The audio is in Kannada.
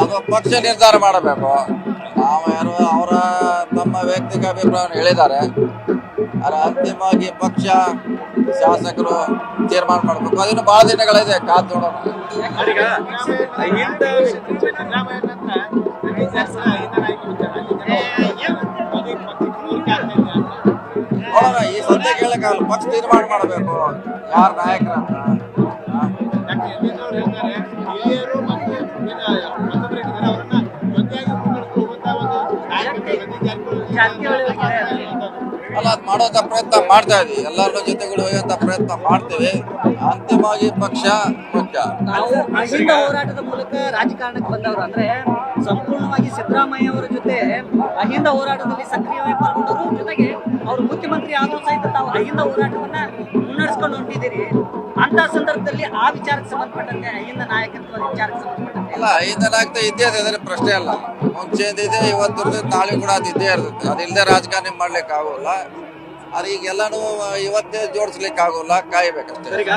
ಅದು ಪಕ್ಷ ನಿರ್ಧಾರ ಮಾಡಬೇಕು. ನಾವು ಯಾರು ಅವರ ತಮ್ಮ ವೈಯಕ್ತಿಕ ಅಭಿಪ್ರಾಯವನ್ನು ಹೇಳಿದ್ದಾರೆ. ಆದರೆ ಅಂತಿಮವಾಗಿ ಪಕ್ಷ ಶಾಸಕರು ತೀರ್ಮಾನ ಮಾಡಬೇಕು. ಅದನ್ನು ಬಹಳ ದಿನಗಳಿದೆ ಕಾದು ನೋಡೋಣ. ನೋಡೋಣ ಈ ಸದ್ಯ ಕೇಳಕ್ಕಾಗಲ್ಲ ಪಕ್ಷ ತೀರ್ಮಾನ ಮಾಡಬೇಕು. ಯಾರು ನಾಯಕರಂತ. ಅಲ್ಲ ಅದು ಮಾಡೋಂಥ ಪ್ರಯತ್ನ ಮಾಡ್ತಾ ಇದ್ವಿ. ಎಲ್ಲರ ಜೊತೆಗಳು ಹೋಗುವಂತ ಪ್ರಯತ್ನ ಮಾಡ್ತೇವೆ. ಅಂತಿಮವಾಗಿ ಪಕ್ಷ ಮುಖ್ಯ. ನಾವು ಅಹಿಂದ ಹೋರಾಟದ ಮೂಲಕ ರಾಜಕಾರಣಕ್ಕೆ ಬಂದವರು ಅಂದ್ರೆ ಸಂಪೂರ್ಣವಾಗಿ ಸಿದ್ದರಾಮಯ್ಯ ಅವರ ಜೊತೆ ಅಹಿಂದ ಹೋರಾಟದಲ್ಲಿ ಸಕ್ರಿಯವಾಗಿ ಪಾಲ್ಗೊಂಡವರು ಜೊತೆಗೆ ಅವರು ಮುಖ್ಯಮಂತ್ರಿ ಆದರೂ ಸಹಿತ ತಾವು ಅಹಿಂದ ಹೋರಾಟವನ್ನ ಮುನ್ನಡೆಸ್ಕೊಂಡು ಹೊಂಟಿದ್ದೀರಿ ಅಂತ ಸಂದರ್ಭದಲ್ಲಿ ಆ ವಿಚಾರಕ್ಕೆ ಸಂಬಂಧಪಟ್ಟಂತೆ ಅಹಿಂದ ನಾಯಕತ್ವ ವಿಚಾರಕ್ಕೆ ಸಂಬಂಧಪಟ್ಟಂತೆ? ಅಲ್ಲ ಐದನಾಗ್ತಾ ಇದ್ದೇ ಇದೆ ಅದ್ರ ಪ್ರಶ್ನೆ ಅಲ್ಲ. ಮುಂಚೆದಿದೆ ಇವತ್ತು ತಾಳಿ ನಾಳೆ ಕೂಡ ಅದು ಇದ್ದೇ ಇರ್ತೈತೆ ಅದಿಲ್ಲದೆ ರಾಜಕಾರಣಿ ಮಾಡ್ಲಿಕ್ಕೆ ಆಗೋಲ್ಲ ಅದು ಈಗೆಲ್ಲಾನು ಇವತ್ತೇ ಜೋಡಿಸ್ಲಿಕ್ಕೆ ಆಗೋಲ್ಲ ಕಾಯ್ಬೇಕಷ್ಟೇ